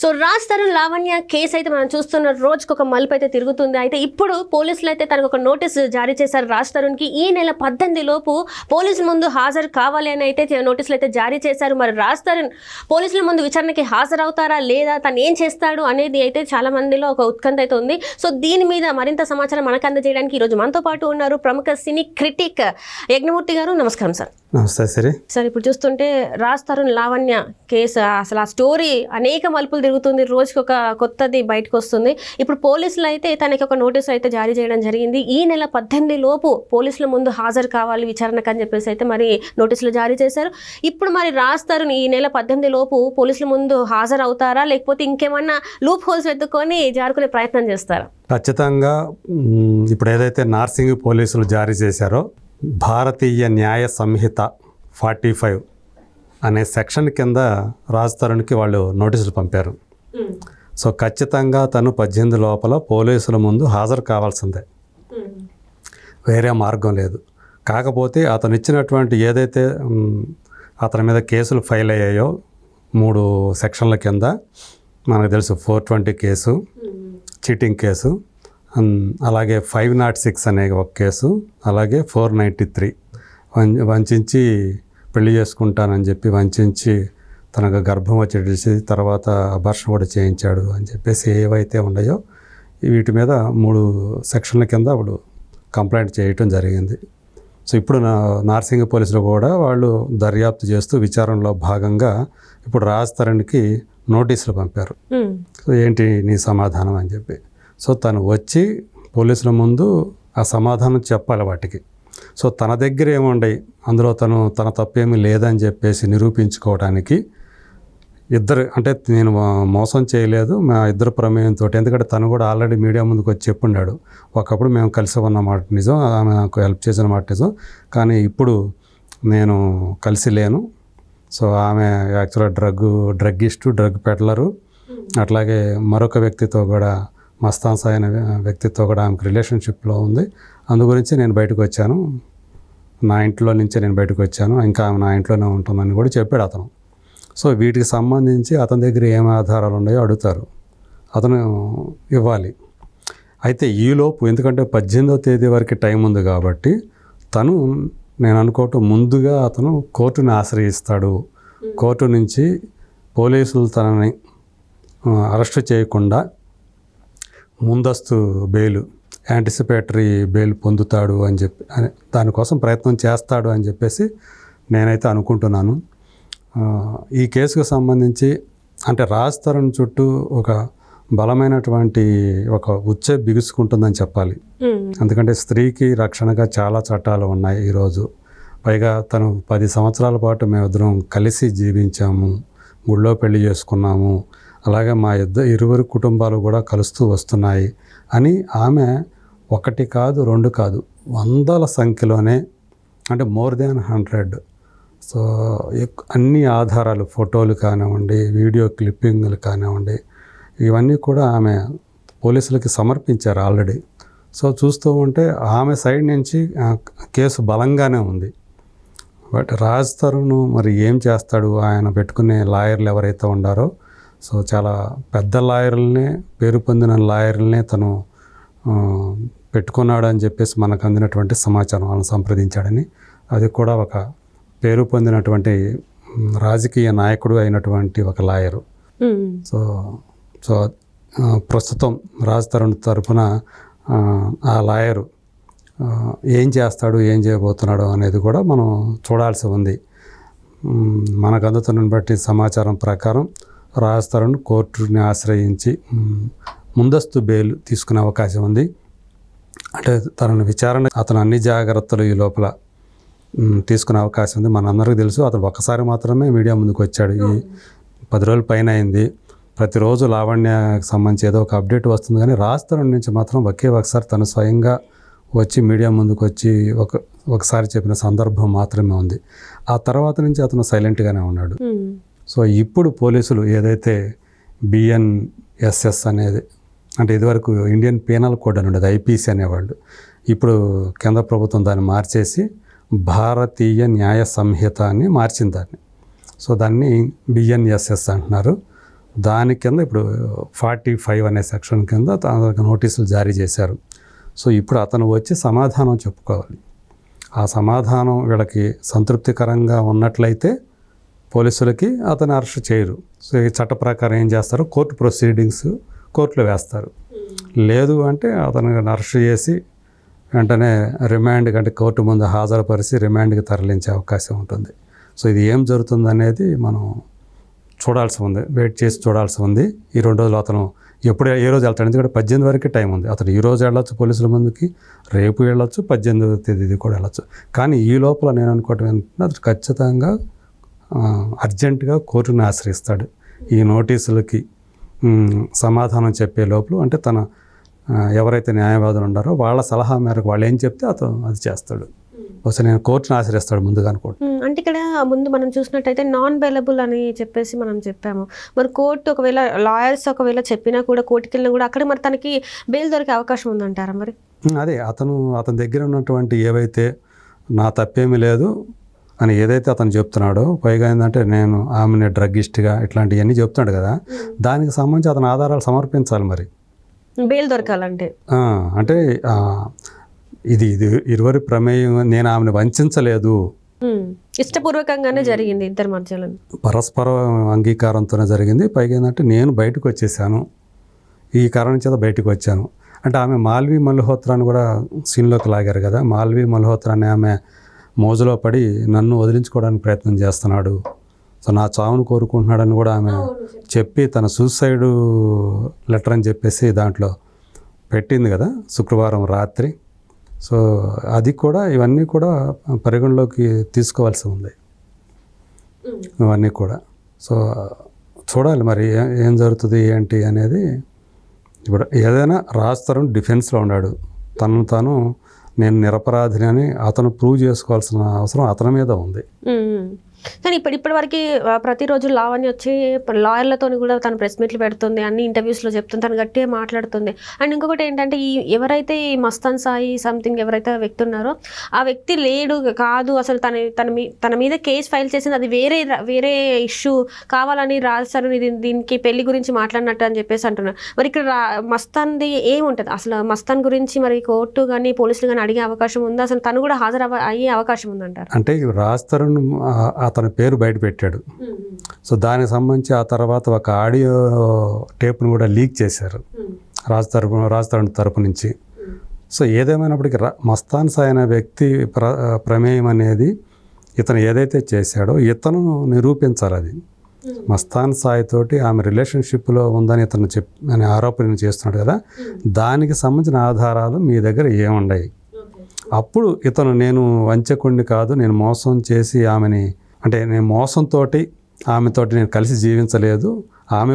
So Raj Tarun Lavanya case అయితే మనం చూస్తున్న రోజుకి ఒక మలుపు అయితే తిరుగుతుంది. అయితే ఇప్పుడు పోలీసులు అయితే తనకు ఒక నోటీస్ జారీ చేశారు రాజ్ తరుణ్కి. ఈ నెల పద్దెనిమిది లోపు పోలీసుల ముందు హాజరు కావాలి అని అయితే నోటీసులు అయితే జారీ చేశారు. మరి రాజ్ తరుణ్ పోలీసుల ముందు విచారణకి హాజరవుతారా లేదా? తను ఏం చేస్తాడు అనేది అయితే చాలా మందిలో ఒక ఉత్కంఠ అయితే ఉంది. సో దీని మీద మరింత సమాచారం మనకు అందజేయడానికి ఈరోజు మనతో పాటు ఉన్నారు ప్రముఖ సినీ క్రిటిక్ యజ్ఞమూర్తి గారు. నమస్కారం సార్. నమస్తే సిరి. సార్ ఇప్పుడు చూస్తుంటే రాజ్ తరుణ్ లావణ్య కేసు అసలు ఆ స్టోరీ అనేక మలుపులు తిరుగుతుంది రోజుకి ఒక కొత్తది బయటకు వస్తుంది ఇప్పుడు పోలీసులు అయితే తనకి ఒక నోటీస్ అయితే జారీ చేయడం జరిగింది. ఈ నెల పద్దెనిమిది లోపు పోలీసుల ముందు హాజరు కావాలి విచారణకు అని చెప్పేసి అయితే మరి నోటీసులు జారీ చేశారు. ఇప్పుడు మరి రాస్తారు తరుణ్ ఈ నెల పద్దెనిమిది లోపు పోలీసుల ముందు హాజరు అవుతారా లేకపోతే ఇంకేమన్నా లూప్ హోల్స్ వెతుక్కొని జారుకునే ప్రయత్నం చేస్తారా? ఖచ్చితంగా ఇప్పుడు ఏదైతే నార్సింగ్ పోలీసులు జారీ చేశారో భారతీయ న్యాయ సంహిత ఫార్టీ ఫైవ్ అనే సెక్షన్ కింద రాజ్ తరుణ్కి వాళ్ళు నోటీసులు పంపారు. సో ఖచ్చితంగా తను పద్దెనిమిది లోపల పోలీసుల ముందు హాజరు కావాల్సిందే. వేరే మార్గం లేదు. కాకపోతే అతను ఇచ్చినటువంటి ఏదైతే అతని మీద కేసులు ఫైల్ అయ్యాయో మూడు సెక్షన్ల కింద మనకు తెలుసు four twenty case cheating case అలాగే ఫైవ్ నాట్ సిక్స్ అనే ఒక కేసు అలాగే ఫోర్ నైంటీ త్రీ. వంచి పెళ్ళి చేసుకుంటానని చెప్పి వంచి తనకు గర్భం వచ్చేసి తర్వాత అభర్షణ కూడా చేయించాడు అని చెప్పేసి ఏవైతే ఉన్నాయో వీటి మీద మూడు సెక్షన్ల కింద అప్పుడు కంప్లైంట్ చేయటం జరిగింది. సో ఇప్పుడు నా నార్సింగ్ పోలీసులు కూడా వాళ్ళు దర్యాప్తు చేస్తూ విచారణలో భాగంగా ఇప్పుడు రాజ్ తరుణ్కి నోటీసులు పంపారు. సో ఏంటి నీ సమాధానం అని చెప్పి. సో తను వచ్చి పోలీసుల ముందు ఆ సమాధానం చెప్పాలి వాటికి. సో తన దగ్గర ఏముండయి? అందులో తను తన తప్పేమీ లేదని చెప్పేసి నిరూపించుకోవడానికి ఇద్దరు అంటే నేను మోసం చేయలేదు మా ఇద్దరు ప్రమేయంతో ఎందుకంటే తను కూడా ఆల్రెడీ మీడియా ముందుకు వచ్చి చెప్పుండాడు. ఒకప్పుడు మేము కలిసి ఉన్న మాట నిజం ఆమె నాకు హెల్ప్ చేసిన మాట నిజం. కానీ ఇప్పుడు నేను కలిసి లేను. సో ఆమె యాక్చువల్గా డ్రగ్ ఇస్టు డ్రగ్ పెడ్లరు. అట్లాగే మరొక వ్యక్తితో కూడా మస్తాన్ సాయి అనే వ్యక్తితో కూడా ఆమెకు రిలేషన్షిప్లో ఉంది. అందు గురించి నేను బయటకు వచ్చాను. నా ఇంట్లో నుంచే నేను బయటకు వచ్చాను. ఇంకా ఆమె నా ఇంట్లోనే ఉంటుందని కూడా చెప్పాడు అతను. సో వీటికి సంబంధించి అతని దగ్గర ఏం ఆధారాలు ఉన్నాయో అడుగుతారు. అతను ఇవ్వాలి. అయితే ఈలోపు ఎందుకంటే పద్దెనిమిదవ తేదీ వరకు టైం ఉంది కాబట్టి తను నేను అనుకోవటం ముందుగా అతను కోర్టుని ఆశ్రయిస్తాడు. కోర్టు నుంచి పోలీసులు తనని అరెస్ట్ చేయకుండా ముందస్తు బెయిల్ యాంటిసిపేటరీ బెయిల్ పొందుతాడు అని చెప్పి అని దానికోసం ప్రయత్నం చేస్తాడు అని చెప్పేసి నేనైతే అనుకుంటున్నాను. ఈ కేసుకు సంబంధించి అంటే రాజ్ తరుణ్ చుట్టూ ఒక బలమైనటువంటి ఒక ఉచ్చ బిగుసుకుంటుందని చెప్పాలి. ఎందుకంటే స్త్రీకి రక్షణగా చాలా చట్టాలు ఉన్నాయి ఈరోజు పైగా తను పది సంవత్సరాల పాటు మేమిద్దరం కలిసి జీవించాము గుళ్ళో పెళ్ళి చేసుకున్నాము. అలాగే మా ఇద్దరు ఇరువురు కుటుంబాలు కూడా కలుస్తూ వస్తున్నాయి అని ఆమె ఒకటి కాదు రెండు కాదు వందల సంఖ్యలోనే అంటే మోర్ దాన్ హండ్రెడ్. సో అన్ని ఆధారాలు ఫోటోలు కానివ్వండి వీడియో క్లిప్పింగ్లు కానివ్వండి ఇవన్నీ కూడా ఆమె పోలీసులకి సమర్పించారు ఆల్రెడీ. సో చూస్తూ ఉంటే ఆమె సైడ్ నుంచి కేసు బలంగానే ఉంది. బట్ రాజ్ తరుణ్ మరి ఏం చేస్తాడు? ఆయన పెట్టుకునే లాయర్లు ఎవరైతే ఉండారో సో చాలా పెద్ద లాయర్లనే పేరు పొందిన లాయర్లనే తను పెట్టుకున్నాడు అని చెప్పేసి మనకు అందినటువంటి సమాచారం వాళ్ళని సంప్రదించాడని. అది కూడా ఒక పేరు పొందినటువంటి రాజకీయ నాయకుడు అయినటువంటి ఒక లాయరు. సో సో ప్రస్తుతం రాజ్ తరుణ్ తరపున ఆ, లాయరు ఏం చేస్తాడు ఏం చేయబోతున్నాడు అనేది కూడా మనం చూడాల్సి ఉంది. మనకు అందుతున్న బట్టి సమాచారం ప్రకారం రాజ్ తరుణ్ కోర్టుని ఆశ్రయించి ముందస్తు బెయిల్ తీసుకునే అవకాశం ఉంది. అంటే తనను విచారణ అతను అన్ని జాగ్రత్తలు ఈ లోపల తీసుకునే అవకాశం ఉంది. మనందరికీ తెలుసు అతను ఒకసారి మాత్రమే మీడియా ముందుకు వచ్చాడు. ఈ పది రోజుల పైన అయింది. ప్రతిరోజు లావణ్యకు సంబంధించి ఏదో ఒక అప్డేట్ వస్తుంది కానీ రాజస్థాన్ నుంచి మాత్రం ఒకే ఒకసారి తను స్వయంగా వచ్చి మీడియా ముందుకు వచ్చి ఒక ఒకసారి చెప్పిన సందర్భం మాత్రమే ఉంది. ఆ తర్వాత నుంచి అతను సైలెంట్గానే ఉన్నాడు. సో ఇప్పుడు పోలీసులు ఏదైతే బిఎన్ఎస్ఎస్ అనేది అంటే ఇదివరకు ఇండియన్ పీనల్ కోడ్ అని ఉండేది ఐపీసీ అనేవాళ్ళు ఇప్పుడు కేంద్ర ప్రభుత్వం దాన్ని మార్చేసి భారతీయ న్యాయ సంహిత అని మార్చింది దాన్ని. సో దాన్ని బిఎన్ఎస్ఎస్ అంటున్నారు. దాని కింద ఇప్పుడు ఫార్టీ ఫైవ్ అనే సెక్షన్ కింద తనకు నోటీసులు జారీ చేశారు. సో ఇప్పుడు అతను వచ్చి సమాధానం చెప్పుకోవాలి. ఆ సమాధానం వీళ్ళకి సంతృప్తికరంగా ఉన్నట్లయితే పోలీసులకి అతను అరెస్ట్ చేయరు. సో ఈ చట్ట ప్రకారం ఏం చేస్తారు? కోర్టు ప్రొసీడింగ్స్ కోర్టులో వేస్తారు. లేదు అంటే అతను అరెస్ట్ చేసి వెంటనే రిమాండ్ అంటే కోర్టు ముందు హాజరుపరిచి రిమాండ్కి తరలించే అవకాశం ఉంటుంది. సో ఇది ఏం జరుగుతుంది అనేది మనం చూడాల్సి ఉంది. వెయిట్ చేసి చూడాల్సి ఉంది. ఈ రెండు రోజులు అతను ఎప్పుడు ఏ రోజు వెళ్తాడు? ఎందుకంటే పద్దెనిమిది వరకు టైం ఉంది. అతను ఈ రోజు వెళ్ళొచ్చు పోలీసుల ముందుకి రేపు వెళ్ళొచ్చు పద్దెనిమిదవ తేదీ కూడా వెళ్ళొచ్చు. కానీ ఈ లోపల నేను అనుకోవటం ఏంటంటే అతను ఖచ్చితంగా అర్జెంటుగా కోర్టును ఆశ్రయిస్తాడు. ఈ నోటీసులకి సమాధానం చెప్పే లోపల అంటే తన ఎవరైతే న్యాయవాదులు ఉన్నారో వాళ్ళ సలహా మేరకు వాళ్ళు ఏం చెప్తే అతను అది చేస్తాడు. బహుశా నేను కోర్టును ఆశ్రయిస్తాడు ముందుగా అనుకోండి. అంటే ఇక్కడ ముందు మనం చూసినట్టయితే నాన్ బెలబుల్ అని చెప్పేసి మనం చెప్పాము. మరి కోర్టు ఒకవేళ లాయర్స్ ఒకవేళ చెప్పినా కూడా కోర్టుకి వెళ్ళినా కూడా అక్కడ మరి తనకి బెయిల్ దొరికే అవకాశం ఉందంటారా మరి? అదే అతను అతని దగ్గర ఉన్నటువంటి ఏవైతే నా తప్పేమీ లేదు అని ఏదైతే అతను చెప్తున్నాడో పైగా ఏంటంటే నేను ఆమెని డ్రగ్గిస్ట్గా ఇట్లాంటివన్నీ చెప్తున్నాడు కదా దానికి సంబంధించి అతను ఆధారాలు సమర్పించాలి మరి. బెయిల్ దొరకాలంటే. అంటే ఇది ఇది ఇరువురి ప్రమేయం నేను ఆమెను వంచలేదు. ఇష్టపూర్వకంగానే జరిగింది ఇద్దరి మధ్యలో. పరస్పర అంగీకారంతోనే జరిగింది. పైగా ఏంటంటే నేను బయటకు వచ్చేసాను. ఈ కారణం చేత బయటకు వచ్చాను. అంటే ఆమె మాల్వి మల్హోత్రాని కూడా సీన్లోకి లాగారు కదా మాల్వి మల్హోత్రా అనే ఆమె మోజులో పడి నన్ను వదిలించుకోవడానికి ప్రయత్నం చేస్తున్నాడు. సో నా చావును కోరుకుంటున్నాడని కూడా ఆమె చెప్పి తన సూసైడ్ లెటర్ అని చెప్పేసి దాంట్లో పెట్టింది కదా శుక్రవారం రాత్రి. సో అది కూడా ఇవన్నీ కూడా పరిగణలోకి తీసుకోవాల్సి ఉంది. ఇవన్నీ కూడా. సో చూడాలి మరి ఏ- జరుగుతుంది ఏంటి అనేది. ఇప్పుడు ఏదైనా రాజ్ తరుణ్ డిఫెన్స్లో ఉన్నాడు. తనను తాను నేను నిరపరాధిని అని అతను ప్రూవ్ చేసుకోవాల్సిన అవసరం అతని మీద ఉంది. కానీ ఇప్పుడు ఇప్పటి వరకు ప్రతిరోజు లావణ్య వచ్చి లాయర్లతో కూడా తను ప్రెస్ మీట్లు పెడుతుంది అన్ని ఇంటర్వ్యూస్లో చెప్తుంది తను గట్టిగా మాట్లాడుతుంది. అండ్ ఇంకొకటి ఏంటంటే ఈ ఎవరైతే ఈ మస్తాన్ సాయి సంథింగ్ ఎవరైతే వ్యక్తి ఉన్నారో ఆ వ్యక్తి లేడు కాదు అసలు తన తన మీ తన మీద కేసు ఫైల్ చేసింది అది వేరే వేరే ఇష్యూ కావాలని రాస్తారు దీనికి పెళ్ళి గురించి మాట్లాడినట్టు అని చెప్పేసి అంటున్నారు. మరి ఇక్కడ రా మస్తాన్ది ఏముంటుంది? అసలు మస్తాన్ గురించి మరి కోర్టు కానీ పోలీసులు కానీ అడిగే అవకాశం ఉందా? అసలు తను కూడా హాజరు అవ- అయ్యే అవకాశం ఉందంటారు? అంటే రాజ్ తరుణ్ అతని పేరు బయట పెట్టాడు. సో దానికి సంబంధించి ఆ తర్వాత ఒక ఆడియో టేప్ను కూడా లీక్ చేశారు. రాజ్ తరపు రాజ్ తరుణ్ తరపు నుంచి. సో ఏదేమైనప్పటికీ రా- మస్తాన్ సాయి అనే వ్యక్తి ప్ర ప్రమేయం అనేది ఇతను ఏదైతే చేశాడో ఇతను నిరూపించాలి అది. మస్తాన్ సాయి తోటి ఆమె రిలేషన్షిప్లో ఉందని ఇతను చెప్ అనే ఆరోపణ చేస్తున్నాడు కదా. దానికి సంబంధించిన ఆధారాలు మీ దగ్గర ఏముండయి? అప్పుడు ఇతను నేను వంచకుడిని కాదు నేను మోసం చేసి ఆమెని అంటే నేను మోసంతో ఆమెతోటి నేను కలిసి జీవించలేదు. ఆమె